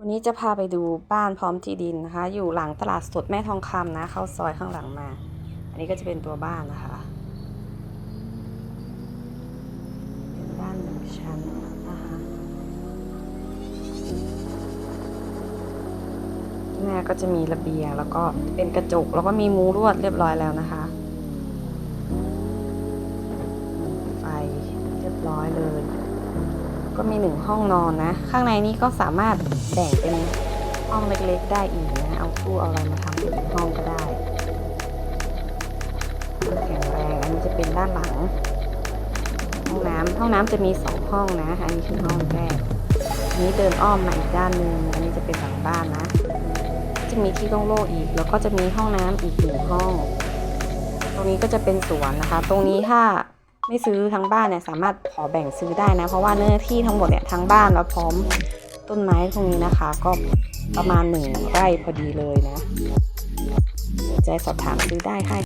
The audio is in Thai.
วันนี้จะพาไปดูบ้านพร้อมที่ดินนะคะ อยู่หลังตลาดสดแม่ทองคำนะ เข้าซอยข้างหลังมา อันนี้ก็จะเป็นตัวบ้านนะคะ เป็นบ้านหนึ่งชั้นนะคะหน้าก็จะมีระเบียงแล้วก็เป็นกระจกแล้วก็มีมุ้งลวดเรียบร้อยแล้วนะคะ ก็มีหนึ่งห้องนอนนะ ข้างในนี้ก็สามารถแบ่งเป็นห้องเล็กๆ ได้อีกนะ เอาตู้เอาอะไรมาทำเป็นห้องก็ได้แข็งแรงอันนี้จะเป็นด้านหลัง ห้องน้ำห้องน้ำจะมีสองห้องนะ อันนี้คือห้องแรกนี้เดินอ้อมมาอีกด้านหนึ่งอันนี้จะเป็นหลังบ้านนะ จะมีที่โล่งๆอีก แล้วก็จะมีห้องน้ำอีกหนึ่งห้อง ตรงนี้ก็จะเป็นสวนนะคะ ตรงนี้ถ้า ไม่ซื้อทั้งบ้านเนี่ยสามารถขอแบ่งซื้อได้นะ เพราะว่าเนื้อที่ทั้งหมดเนี่ยทั้งบ้านแล้วพร้อมต้นไม้พวกนี้นะคะ ก็ประมาณหนึ่งไร่พอดีเลยนะ ใจสอบถามซื้อได้ค่ะ